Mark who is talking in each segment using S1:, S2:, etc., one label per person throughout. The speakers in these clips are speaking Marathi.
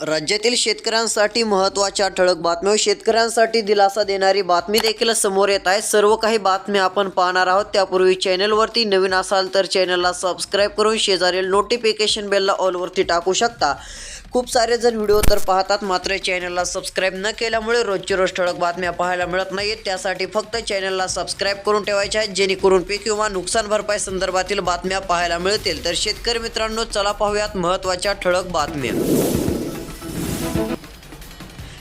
S1: राज्यातील शेतकऱ्यांसाठी महत्त्वाच्या ठळक बातम्या शेतकऱ्यांसाठी दिलासा देणारी बातमी देखील समोर येत आहे. सर्व काही बातम्या आपण पाहणार आहोत. त्यापूर्वी चॅनलवरती नवीन असाल तर चॅनलला सबस्क्राईब करून शेजारील नोटिफिकेशन बेलला ऑलवरती टाकू शकता. खूप सारे जण व्हिडिओ तर पाहतात मात्र चॅनलला सबस्क्राईब न केल्यामुळे रोजची रोज ठळक बातम्या पाहायला मिळत नाहीत त्यासाठी फक्त चॅनलला सबस्क्राईब करून ठेवायच्या आहेत जेणेकरून पीक किंवा नुकसान भरपाई संदर्भातील बातम्या पाहायला मिळतील. तर शेतकरी मित्रांनो चला पाहूयात महत्त्वाच्या ठळक बातम्या.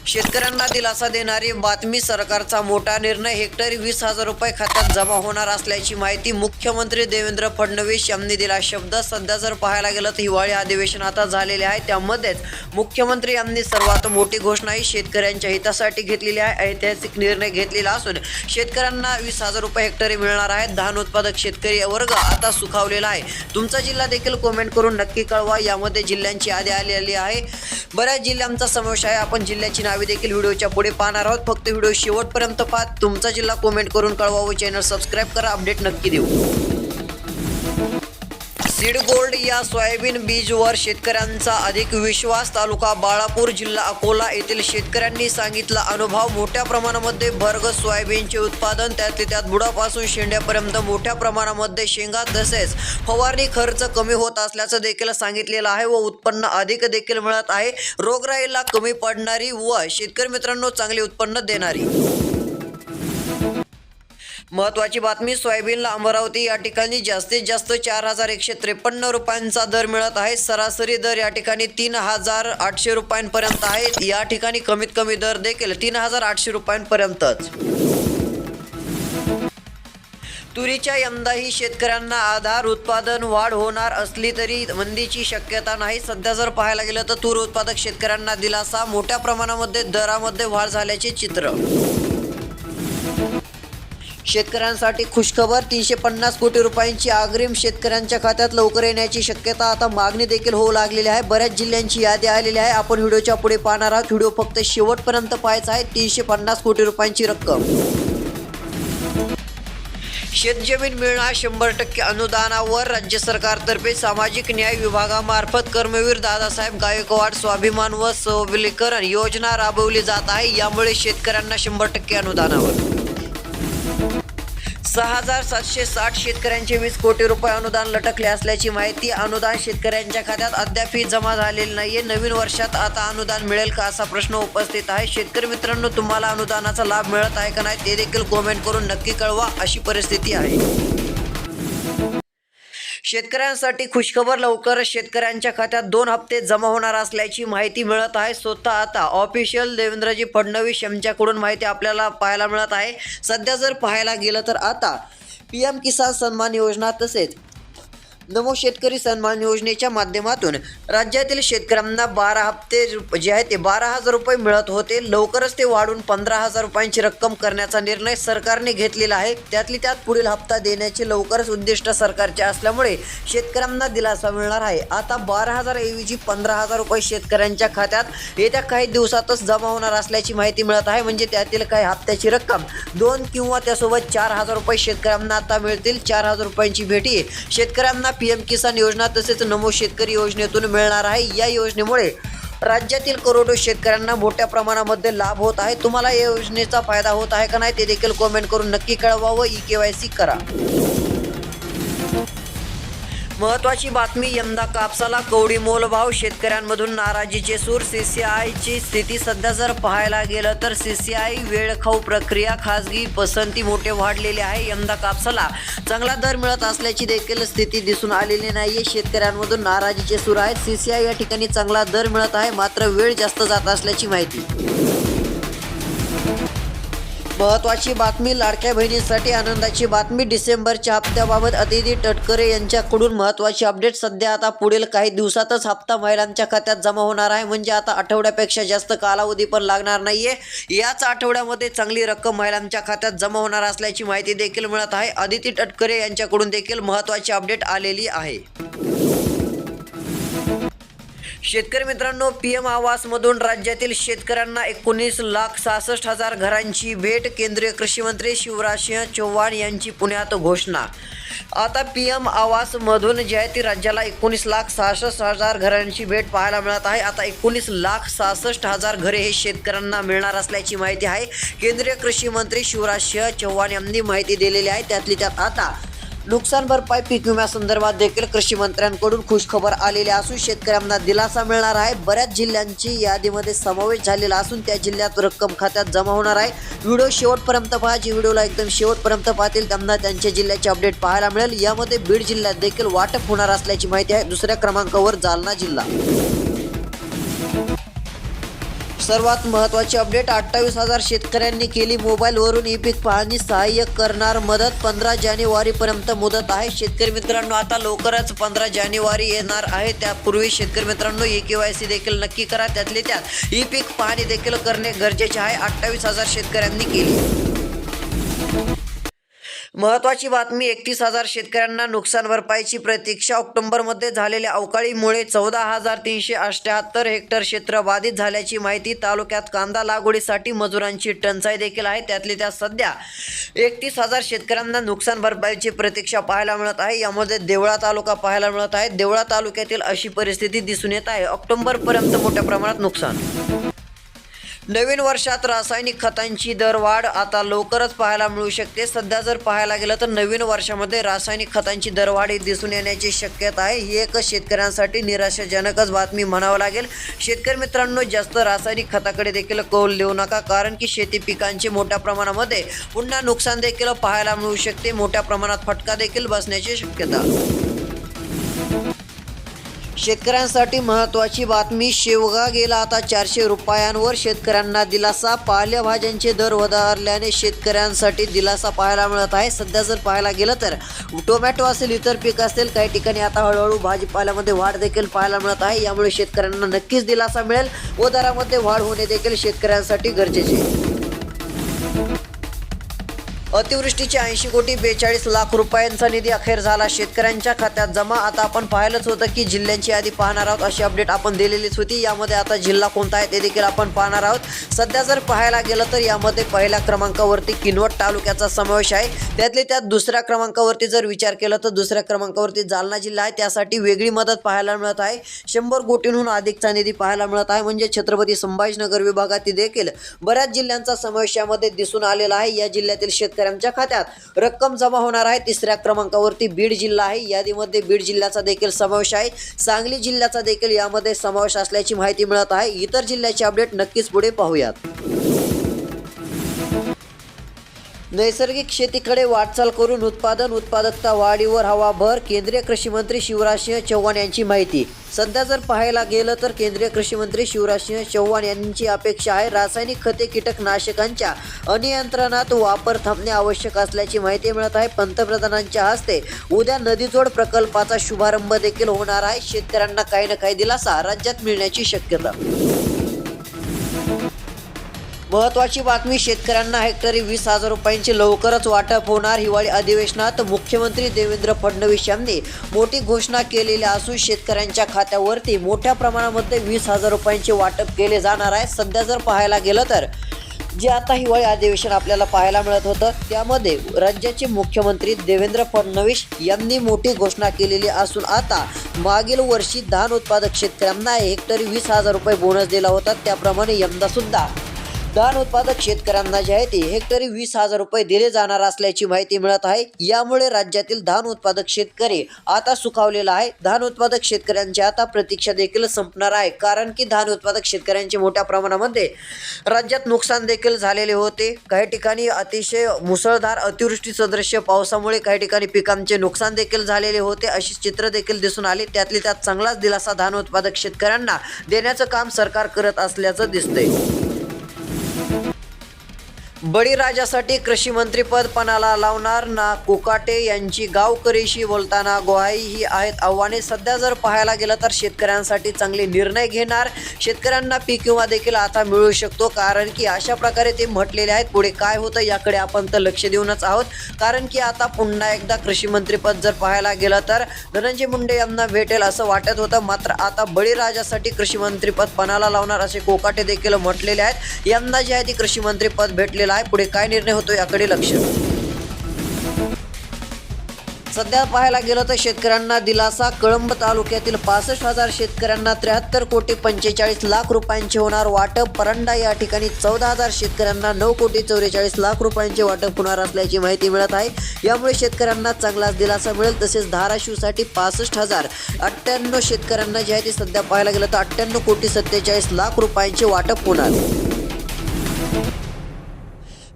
S1: शेतकऱ्यांना दिलासा देणारी बातमी सरकारचा मोठा निर्णय. हेक्टरी वीस हजार रुपये खात्यात जमा होणार असल्याची माहिती मुख्यमंत्री देवेंद्र फडणवीस यांनी दिला. शब्द सध्या जर पाहायला गेलं तर हिवाळी अधिवेशन आता झालेले आहे. त्यामध्येच मुख्यमंत्री यांनी सर्वात मोठी घोषणा ही शेतकऱ्यांच्या हितासाठी घेतलेली आहे. ऐतिहासिक निर्णय घेतलेला असून शेतकऱ्यांना वीस हजार रुपये हेक्टरी मिळणार आहेत धान उत्पादक शेतकरी वर्ग आता सुखावलेला आहे. तुमचा जिल्हा देखील कमेंट करून नक्की कळवा. यामध्ये जिल्ह्यांची यादी आलेली आहे. बऱ्याच जिल्ह्यांचा समावेश आहे. आपण जिल्ह्याची नावे देखील व्हिडिओच्या पुढे पाहणार आहोत. फक्त व्हिडिओ शेवटपर्यंत पाहत तुमचा जिल्हा कमेंट करून कळवा व चॅनल सबस्क्राईब करा. अपडेट नक्की देऊ. सीड गोल्ड या सोयाबीन बीजवर शेतकऱ्यांचा अधिक विश्वास. तालुका बाळापूर जिल्हा अकोला येथील शेतकऱ्यांनी सांगितला अनुभव. मोठ्या प्रमाणामध्ये भरग सोयाबीनचे उत्पादन त्यातले त्यात बुडापासून शेंड्यापर्यंत मोठ्या प्रमाणामध्ये शेंगा तसेच फवारणी खर्च कमी होत असल्याचं देखील सांगितलेलं आहे व उत्पन्न अधिक देखील मिळत आहे. रोगराईला कमी पडणारी व शेतकरी मित्रांनो चांगले उत्पन्न देणारी. महत्वाची बातमी सोयाबीनला अमरावती या ठिकाणी जास्तीत जास्त चार हजार एकशे त्रेपन्न रुपयांचा दर मिळत आहे. सरासरी दर या ठिकाणी तीन हजार आठशे रुपयांपर्यंत आहे. या ठिकाणी कमीत कमी दर देखील तीन हजार आठशे रुपयांपर्यंतच. तुरीच्या यंदाही शेतकऱ्यांना आधार उत्पादन वाढ होणार असली तरी मंदीची शक्यता नाही. सध्या जर पाहायला गेलं तर तूर उत्पादक शेतकऱ्यांना दिलासा मोठ्या प्रमाणामध्ये दरामध्ये वाढ झाल्याचे चित्र. शेतकऱ्यांसाठी खुशखबर तीनशे पन्नास कोटी रुपयांची अग्रिम शेतकऱ्यांच्या खात्यात लवकर येण्याची शक्यता आता मागणी देखील होऊ लागलेली आहे. बऱ्याच जिल्ह्यांची यादी आलेली आहे. आपण व्हिडिओच्या पुढे पाहणार आहोत. व्हिडिओ फक्त शेवटपर्यंत पाहायचा आहे. तीनशे पन्नास कोटी रुपयांची रक्कम. शेतजमीन मिळणार शंभर टक्के अनुदानावर. राज्य सरकारतर्फे सामाजिक न्याय विभागामार्फत कर्मवीर दादासाहेब गायकवाड स्वाभिमान व सबलीकरण योजना राबवली जात आहे. यामुळे शेतकऱ्यांना शंभर टक्के अनुदानावर. सहा हजार सातशे साठ शेतकऱ्यांचे वीस कोटी रुपये अनुदान लटकले असल्याची माहिती अनुदान शेतकऱ्यांच्या खात्यात अद्यापही जमा झालेले नाहीये. नवीन वर्षात आता अनुदान मिळेल का असा प्रश्न उपस्थित आहे. शेतकरी मित्रांनो तुम्हाला अनुदानाचा लाभ मिळत आहे का नाही ते देखील कॉमेंट करून नक्की कळवा अशी परिस्थिती आहे. शेतकऱ्यांसाठी खुशखबर लवकर शेतकऱ्यांच्या खात्यात दोन हप्ते जमा होणार असल्याची माहिती मिळत आहे. स्वतः आता ऑफिशियल देवेंद्रजी फडणवीस यांच्याकडून माहिती आपल्याला पाहायला मिळत आहे. सध्या जर पाहायला गेलं तर आता पी एम किसान सन्मान योजना तसेच नमो शेतकरी सन्मान योजनेच्या माध्यमातून राज्यातील शेतकऱ्यांना बारा हप्ते जे आहे ते बारा हजार रुपये मिळत होते. लवकरच ते वाढून पंधरा हजार रुपयांची रक्कम करण्याचा निर्णय सरकारने घेतलेला आहे. त्यातली त्यात पुढील हप्ता देण्याचे लवकरच उद्दिष्ट सरकारचे असल्यामुळे शेतकऱ्यांना दिलासा मिळणार आहे. आता बारा हजार ऐवजी पंधरा हजार रुपये शेतकऱ्यांच्या खात्यात येत्या काही दिवसातच जमा होणार असल्याची माहिती मिळत आहे. म्हणजे त्यातील काही हप्त्याची रक्कम दोन किंवा त्यासोबत चार हजार रुपये शेतकऱ्यांना आता मिळतील. चार हजार रुपयांची भेटी शेतकऱ्यांना पी एम किसान योजना तसेच नमो शेतकरी योजनेतून मिळणार आहे. या योजनेमुळे राज्यातील करोडो शेतकऱ्यांना मोठ्या प्रमाणामध्ये लाभ होत आहे. तुम्हाला या योजनेचा फायदा होत आहे का नाही ते देखील कॉमेंट करून नक्की कळवा व ई के वाय सी करा. महत्वाची बातमी यंदा कापसाला कवडी मोलभाव शेतकऱ्यांमधून नाराजीचे सूर सीसीआयची स्थिती सध्या जर पाहायला गेलं तर सीसीआय वेळखाऊ प्रक्रिया खासगी पसंती मोठे वाढलेले आहे. यंदा कापसाला चांगला दर मिळत असल्याची देखील स्थिती दिसून आलेली नाहीये. शेतकऱ्यांमधून नाराजीचे सूर आहेत. सीसीआय या ठिकाणी चांगला दर मिळत आहे. मात्र वेळ जास्त जात असल्याची माहिती. महत्वाची बातमी लाडक्या बहिणींसाठी आनंदाची बातमी डिसेंबरच्या हप्त्याबाबत अदिती तटकरे यांच्याकडून महत्वाची अपडेट. सध्या आता पुढील काही दिवसातच हप्ता महिलांच्या खात्यात जमा होणार आहे. म्हणजे आता आठवड्यापेक्षा जास्त कालावधी पण लागणार नाहीये. याच आठवड्यामध्ये चांगली रक्कम महिलांच्या खात्यात जमा होणार असल्याची माहिती देखील मिळत आहे. अदिती तटकरे यांच्याकडून देखील महत्वाची अपडेट आलेली आहे. शेतकरी मित्रांनो पी एम आवासमधून राज्यातील शेतकऱ्यांना एकोणीस लाख सहासष्ट हजार घरांची भेट केंद्रीय कृषी मंत्री शिवराज सिंह चौहान यांची पुण्यात घोषणा. आता पी एम आवासमधून जे आहे ती राज्याला एकोणीस लाख सहासष्ट हजार घरांची भेट पाहायला मिळत आहे. आता एकोणीस लाख सहासष्ट हजार घरे हे शेतकऱ्यांना मिळणार असल्याची माहिती आहे. केंद्रीय कृषी मंत्री शिवराज सिंह चौहान यांनी माहिती दिलेली आहे. त्यातली त्यात आता नुकसान भरपाई पीक विम्यासंदर्भात देखील कृषी मंत्र्यांकडून खुशखबर आलेली असून शेतकऱ्यांना दिलासा मिळणार आहे. बऱ्याच जिल्ह्यांची यादीमध्ये समावेश झालेला असून त्या जिल्ह्यात रक्कम खात्यात जमा होणार आहे. व्हिडिओ शेवटपर्यंत पहा. जी व्हिडिओला एकदम शेवटपर्यंत पाहतील त्यांना त्यांच्या जिल्ह्याचे अपडेट पाहायला मिळेल. यामध्ये बीड जिल्ह्यात देखील वाटप होणार असल्याची माहिती आहे. दुसऱ्या क्रमांकावर जालना जिल्हा. सर्वात महत्त्वाची अपडेट अठ्ठावीस हजार शेतकऱ्यांनी केली. मोबाईलवरून ई पीक पाहणी सहाय्य करणार मदत. पंधरा जानेवारीपर्यंत मुदत आहे. शेतकरी मित्रांनो आता लवकरच पंधरा जानेवारी येणार आहे. त्यापूर्वी शेतकरी मित्रांनो ई के वाय सी देखील नक्की करा. त्यातले त्यात ई पीक पाहणी देखील करणे गरजेचे आहे. अठ्ठावीस हजार शेतकऱ्यांनी केली. महत्वाची बातमी एकतीस हजार शेतकऱ्यांना नुकसान भरपाईची प्रतीक्षा. ऑक्टोबरमध्ये झालेल्या अवकाळीमुळे चौदा हजार तीनशे अठ्याहत्तर हेक्टर क्षेत्र बाधित झाल्याची माहिती तालुक्यात कांदा लागवडीसाठी मजुरांची टंचाई देखील आहे. त्यातली त्या सध्या एकतीस हजार शेतकऱ्यांना नुकसान भरपाईची प्रतीक्षा पाहायला मिळत आहे. यामध्ये देवळा तालुका पाहायला मिळत आहे. देवळा तालुक्यातील अशी परिस्थिती दिसून येत आहे. ऑक्टोबरपर्यंत मोठ्या प्रमाणात नुकसान नवीन वर्षात रासायनिक खतांची दरवाढ आता लवकरच पाहायला मिळू शकते. सध्या जर पाहायला गेलं तर नवीन वर्षामध्ये रासायनिक खतांची दरवाढ ही दिसून येण्याची शक्यता आहे. ही एक शेतकऱ्यांसाठी निराशाजनकच बातमी म्हणावं लागेल. शेतकरी मित्रांनो जास्त रासायनिक खताकडे देखील कौल देऊ नका कारण की शेती पिकांचे मोठ्या प्रमाणामध्ये पुन्हा नुकसान देखील पाहायला मिळू शकते. मोठ्या प्रमाणात फटका देखील बसण्याची शक्यता. शेतकऱ्यांसाठी महत्त्वाची बातमी शेवगा गेला आता चारशे रुपयांवर शेतकऱ्यांना दिलासा. पालेभाज्यांचे दर वधारल्याने शेतकऱ्यांसाठी दिलासा पाहायला मिळत आहे. सध्या जर पाहायला गेलं तर टोमॅटो असेल इतर पीक असेल काही ठिकाणी आता हळूहळू भाजीपाल्यामध्ये वाढ देखील पाहायला मिळत आहे. यामुळे शेतकऱ्यांना नक्कीच दिलासा मिळेल. व दरामध्ये वाढ होणे देखील शेतकऱ्यांसाठी गरजेचे आहे. अतिवृष्टीचे ऐंशी कोटी बेचाळीस लाख रुपयांचा निधी अखेर झाला. शेतकऱ्यांच्या खात्यात जमा. आता आपण पाहिलंच होतं की जिल्ह्यांची यादी पाहणार आहोत. अशी अपडेट आपण दिलेलीच होती. यामध्ये आता जिल्हा कोणता आहे ते देखील आपण पाहणार आहोत. सध्या जर पाहायला गेलं तर यामध्ये पहिल्या क्रमांकावरती किनवट तालुक्याचा समावेश आहे. त्यातले त्यात दुसऱ्या क्रमांकावरती जर विचार केला तर दुसऱ्या क्रमांकावरती जालना जिल्हा आहे. त्यासाठी वेगळी मदत पाहायला मिळत आहे. शंभर कोटींहून अधिकचा निधी पाहायला मिळत आहे. म्हणजे छत्रपती संभाजीनगर विभागातील देखील बऱ्याच जिल्ह्यांचा समावेश यामध्ये दिसून आलेला आहे. या जिल्ह्यातील शेतकऱ्यांच्या खात्यात रक्कम जमा होणार आहे. तिसऱ्या क्रमांकावरती बीड जिल्हा आहे. यादीमध्ये बीड जिल्ह्याचा देखील समावेश आहे. सांगली जिल्ह्याचा देखील यामध्ये समावेश असल्याची माहिती मिळत आहे. इतर जिल्ह्याचे अपडेट नक्कीच पुढे पाहूयात. नैसर्गिक शेतीकडे वाटचाल करून उत्पादन उत्पादकता वाढीवर हवा भर केंद्रीय कृषी मंत्री शिवराजसिंह चौहान यांची माहिती. सध्या जर पाहायला गेलं तर केंद्रीय कृषी मंत्री शिवराजसिंह चौहान यांची अपेक्षा आहे रासायनिक खते कीटकनाशकांच्या अनियंत्रणात वापर थांबणे आवश्यक असल्याची माहिती मिळत आहे. पंतप्रधानांच्या हस्ते उद्या नदीजोड प्रकल्पाचा शुभारंभ देखील होणार आहे. शेतकऱ्यांना काही ना काही दिलासा राज्यात मिळण्याची शक्यता. महत्वाची बातमी शेतकऱ्यांना हेक्टरी वीस हजार रुपयांचे लवकरच वाटप होणार. हिवाळी अधिवेशनात मुख्यमंत्री देवेंद्र फडणवीस यांनी मोठी घोषणा केलेली असून शेतकऱ्यांच्या खात्यावरती मोठ्या प्रमाणामध्ये वीस हजार रुपयांचे वाटप केले जाणार आहे. सध्या जर पाहायला गेलं तर जे आता हिवाळी अधिवेशन आपल्याला पाहायला मिळत होतं त्यामध्ये राज्याचे मुख्यमंत्री देवेंद्र फडणवीस यांनी मोठी घोषणा केलेली असून आता मागील वर्षी धान उत्पादक शेतकऱ्यांना हेक्टरी वीस हजार रुपये बोनस दिला होता. त्याप्रमाणे यंदा सुद्धा धान उत्पादक शेतकऱ्यांना जे आहे ते हेक्टरी वीस हजार रुपये दिले जाणार असल्याची माहिती मिळत आहे. यामुळे राज्यातील धान उत्पादक शेतकरी आता सुखावलेला आहे. धान उत्पादक शेतकऱ्यांची आता प्रतीक्षा देखील संपणार आहे. कारण की धान उत्पादक शेतकऱ्यांचे मोठ्या प्रमाणामध्ये राज्यात नुकसान देखील झालेले होते. काही ठिकाणी अतिशय मुसळधार अतिवृष्टी सदृश्य पावसामुळे काही ठिकाणी पिकांचे नुकसान देखील झालेले होते. अशी चित्र देखील दिसून आली. त्यातली त्यात चांगलाच दिलासा धान उत्पादक शेतकऱ्यांना देण्याचं काम सरकार करत असल्याचं दिसतंय. बळीराजासाठी कृषी मंत्रीपद पणाला लावणार ना कोकाटे यांची गावकरीशी बोलताना गोहाई ही आहेत आव्हाने. सध्या जर पाहायला गेलं तर शेतकऱ्यांसाठी चांगले निर्णय घेणार. शेतकऱ्यांना पीक विमा देखील आता मिळू शकतो कारण की अशा प्रकारे ते म्हटलेले आहेत. पुढे काय होतं याकडे आपण तर लक्ष देऊनच आहोत. कारण की आता पुन्हा एकदा कृषी मंत्रीपद जर पाहायला गेलं तर धनंजय मुंडे यांना भेटेल असं वाटत होतं. मात्र आता बळीराजासाठी कृषी मंत्रीपद पणाला लावणार असे कोकाटे देखील म्हटलेले आहेत. यांना जे आहे ते कृषी मंत्रीपद भेटलेलं काय पुढे काय निर्णय होतो याकडे लक्ष. सध्या पाहायला गेलं तर शेतकऱ्यांना दिलासा. कळंब तालुक्यातील पासष्ट हजार शेतकऱ्यांना त्र्याहत्तर कोटी पंचेचाळीस लाख रुपयांचे होणार वाटप. परंडा या ठिकाणी चौदा हजार शेतकऱ्यांना नऊ कोटी चौवेचाळीस लाख रुपयांचे वाटप होणार असल्याची माहिती मिळत आहे. यामुळे शेतकऱ्यांना चांगलाच दिलासा मिळेल. तसेच धाराशिवसाठी पासष्ट हजार अठ्ठ्याण्णव शेतकऱ्यांना जे आहे ते सध्या पाहायला गेलं तर अठ्ठ्याण्णव कोटी सत्तेचाळीस लाख रुपयांचे वाटप होणार.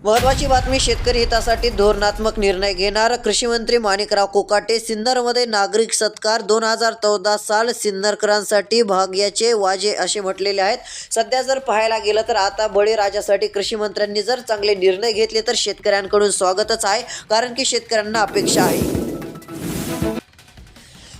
S1: महत्वाची बातमी शेतकरी हितासाठी धोरणात्मक निर्णय घेणार कृषी मंत्री माणिकराव कोकाटे. सिन्नरमध्ये नागरिक सत्कार दोन हजार चौदा साल सिन्नरकरांसाठी भाग्याचे वाजे असे म्हटलेले आहेत. सध्या जर पाहायला गेलं तर आता बळीराजासाठी कृषी मंत्र्यांनी जर चांगले निर्णय घेतले तर शेतकऱ्यांकडून स्वागतच आहे कारण की शेतकऱ्यांना अपेक्षा आहे.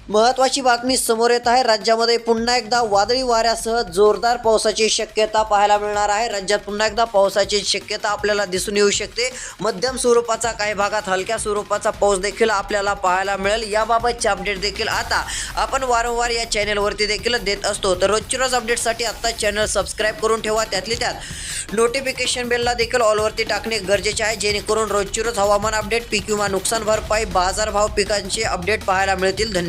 S1: महत्वाची बातमी समोर येत आहे. राज्यामध्ये पुन्हा एकदा वादळी वाऱ्यासह जोरदार पावसाची शक्यता पाहायला मिळणार आहे. राज्यात पुन्हा एकदा पावसाची शक्यता आपल्याला दिसून येऊ शकते. मध्यम स्वरूपाचा काही भागात हलक्या स्वरूपाचा पाऊस देखील आपल्याला पाहायला मिळेल. याबाबतचे अपडेट देखील आता आपण वारंवार या चॅनेलवरती देखील देत असतो. तर रोजची रोज अपडेटसाठी आत्ता चॅनल सबस्क्राईब करून ठेवा. त्यातली त्यात नोटिफिकेशन बेलला देखील ऑलवरती टाकणे गरजेचे आहे. जेणेकरून रोजची रोज हवामान अपडेट पीक विमा नुकसान भरपाई बाजारभाव पिकांचे अपडेट पाहायला मिळतील. धन्यवाद.